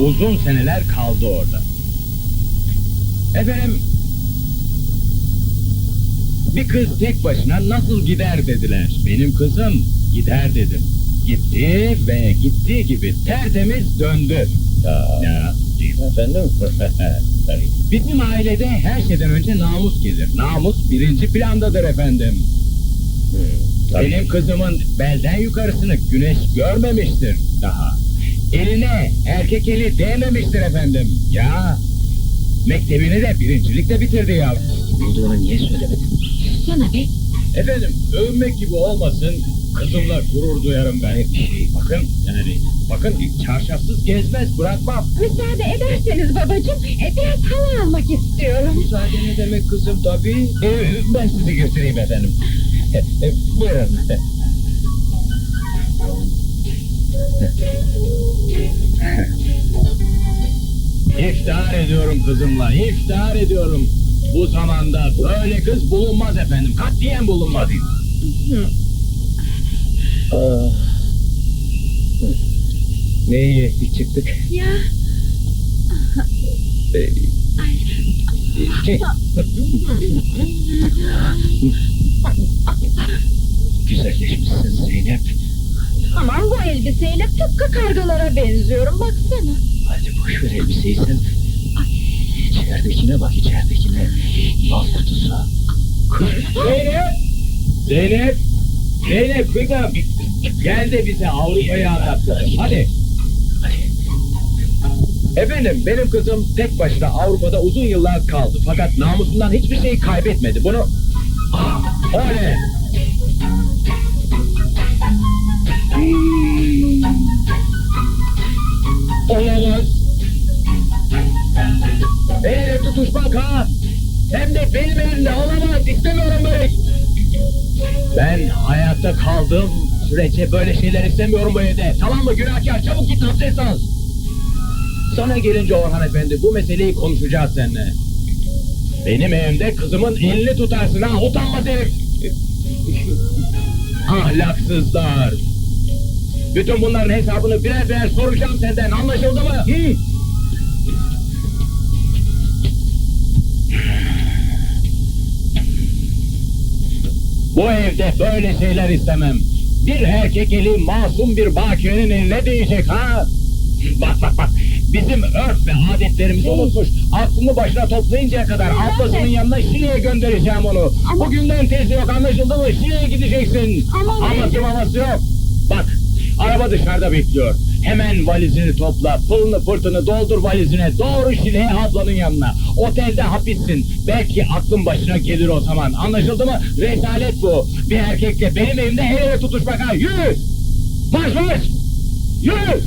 Uzun seneler kaldı orada. Efendim, bir kız tek başına nasıl gider dediler. Benim kızım gider dedim. Gitti ve gittiği gibi tertemiz döndü. Ya, Ya, efendim? bizim ailede her şeyden önce namus gelir. Namus birinci plandadır efendim. Tabii. Benim kızımın belden yukarısını güneş görmemiştir daha. Eline erkek eli değmemiştir efendim. Ya mektebini de birincilikle bitirdi ya. Olduğunu niye söylemedin? Sana be. Efendim övünmek gibi olmasın kızımla gurur duyarım ben. şey. Bakın yani bakın çarşafsız gezmez bırakmam. Müsaade ederseniz babacığım e, biraz hava almak istiyorum. Müsaade ne demek kızım tabii. Ee, ben sizi götüreyim efendim. Ee, Buyurun. İftihar ediyorum kızımla, iftihar ediyorum. Bu zamanda böyle kız bulunmaz efendim, katiyen bulunmaz. Aa. Ne iyi ettik çıktık. Ya Ee, şey, Güzelleşmişsin Zeynep. Aman bu elbiseyle tıpkı kargalara benziyorum baksana. Hadi boş ver elbiseyi sen. İçeridekine bak içeridekine. Bal kutusu. Zeynep! Zeynep! Zeynep kızım! Gel de bize Avrupa'yı anlat. Hadi. Efendim benim kızım tek başına Avrupa'da uzun yıllar kaldı. Fakat namusundan hiçbir şey kaybetmedi. Bunu... Ah, ha. Hem de benim elimde olamaz. İstemiyorum böyle. Ben hayatta kaldığım sürece böyle şeyler istemiyorum bu evde. Tamam mı günahkar? Çabuk git al. Sana gelince Orhan Efendi bu meseleyi konuşacağız seninle. Benim evimde kızımın elini tutarsın ha utanmaz herif. Ahlaksızlar. Bütün bunların hesabını birer birer soracağım senden anlaşıldı mı? Hı? Bu evde böyle şeyler istemem. Bir erkek eli masum bir bakirenin eline değecek ha? Bak bak bak. Bizim örf ve adetlerimizi unutmuş. Aklını başına toplayıncaya kadar ablasının yanına Şile'ye göndereceğim onu. Ama- Bugünden tezi yok anlaşıldı mı? Şile'ye gideceksin. Ama Aması maması yok. Bak araba dışarıda bekliyor. Hemen valizini topla. Pılını pırtını doldur valizine. Doğru Şile'ye ablanın yanına. Otelde hapissin. Belki aklın başına gelir o zaman. Anlaşıldı mı? Rezalet bu. Bir erkekle benim evimde el ele tutuşmak ha. Yürü! Marş marş! Yürü!